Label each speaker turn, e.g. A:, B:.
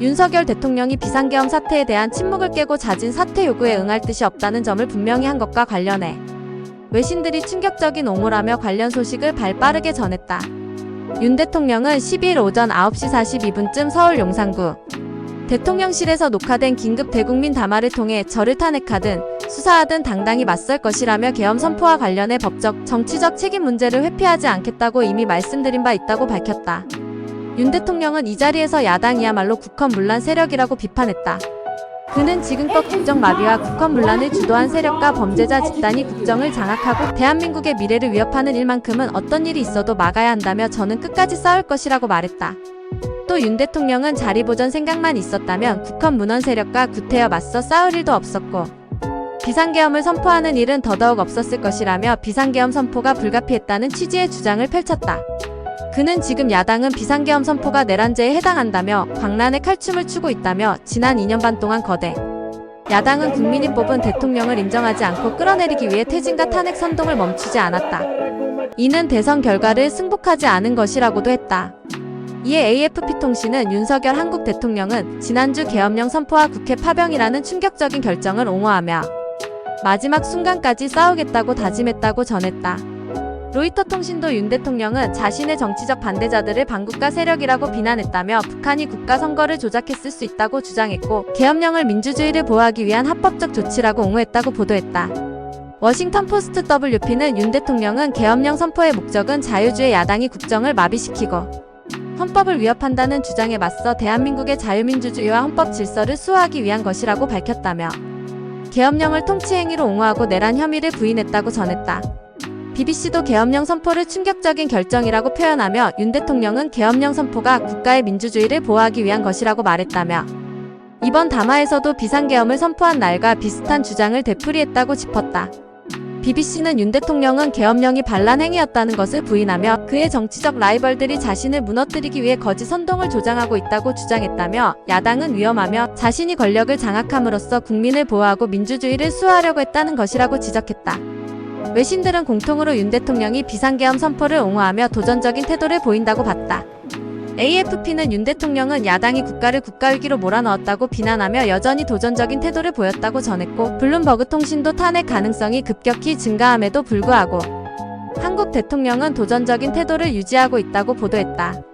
A: 윤석열 대통령이 비상계엄 사태에 대한 침묵을 깨고 잦은 사퇴 요구에 응할 뜻이 없다는 점을 분명히 한 것과 관련해 외신들이 충격적인 옹호라며 관련 소식을 발빠르게 전했다. 윤 대통령은 12일 오전 9시 42분쯤 서울 용산구 대통령실에서 녹화된 긴급 대국민 담화를 통해 저를 탄핵하든 수사하든 당당히 맞설 것이라며 계엄 선포와 관련해 법적, 정치적 책임 문제를 회피하지 않겠다고 이미 말씀드린 바 있다고 밝혔다. 윤 대통령은 이 자리에서 야당이야말로 국헌 문란 세력이라고 비판했다. 그는 지금껏 국정 마비와 국헌 문란을 주도한 세력과 범죄자 집단이 국정을 장악하고 대한민국의 미래를 위협하는 일만큼은 어떤 일이 있어도 막아야 한다며 저는 끝까지 싸울 것이라고 말했다. 또 윤 대통령은 자리 보전 생각만 있었다면 국헌 문헌 세력과 구태여 맞서 싸울 일도 없었고 비상계엄을 선포하는 일은 더더욱 없었을 것이라며 비상계엄 선포가 불가피했다는 취지의 주장을 펼쳤다. 그는 지금 야당은 비상계엄 선포가 내란죄에 해당한다며 광란의 칼춤을 추고 있다며 지난 2년 반 동안 거대 야당은 국민이 뽑은 대통령을 인정하지 않고 끌어내리기 위해 퇴진과 탄핵 선동을 멈추지 않았다. 이는 대선 결과를 승복하지 않은 것이라고도 했다. 이에 AFP통신은 윤석열 한국 대통령은 지난주 계엄령 선포와 국회 파병이라는 충격적인 결정을 옹호하며 마지막 순간까지 싸우겠다고 다짐했다고 전했다. 로이터 통신도 윤 대통령은 자신의 정치적 반대자들을 반국가 세력이라고 비난했다며 북한이 국가 선거를 조작했을 수 있다고 주장했고 계엄령을 민주주의를 보호하기 위한 합법적 조치라고 옹호했다고 보도했다. 워싱턴 포스트 WP는 윤 대통령은 계엄령 선포의 목적은 자유주의 야당이 국정을 마비시키고 헌법을 위협한다는 주장에 맞서 대한민국의 자유민주주의와 헌법 질서를 수호하기 위한 것이라고 밝혔다며 계엄령을 통치행위로 옹호하고 내란 혐의를 부인했다고 전했다. BBC도 계엄령 선포를 충격적인 결정이라고 표현하며 윤 대통령은 계엄령 선포가 국가의 민주주의를 보호하기 위한 것이라고 말했다며 이번 담화에서도 비상계엄을 선포한 날과 비슷한 주장을 되풀이했다고 짚었다. BBC는 윤 대통령은 계엄령이 반란 행위였다는 것을 부인하며 그의 정치적 라이벌들이 자신을 무너뜨리기 위해 거짓 선동을 조장하고 있다고 주장했다며 야당은 위험하며 자신이 권력을 장악함으로써 국민을 보호하고 민주주의를 수호하려고 했다는 것이라고 지적했다. 외신들은 공통으로 윤 대통령이 비상계엄 선포를 옹호하며 도전적인 태도를 보인다고 봤다. AFP는 윤 대통령은 야당이 국가를 국가위기로 몰아넣었다고 비난하며 여전히 도전적인 태도를 보였다고 전했고 블룸버그 통신도 탄핵 가능성이 급격히 증가함에도 불구하고 한국 대통령은 도전적인 태도를 유지하고 있다고 보도했다.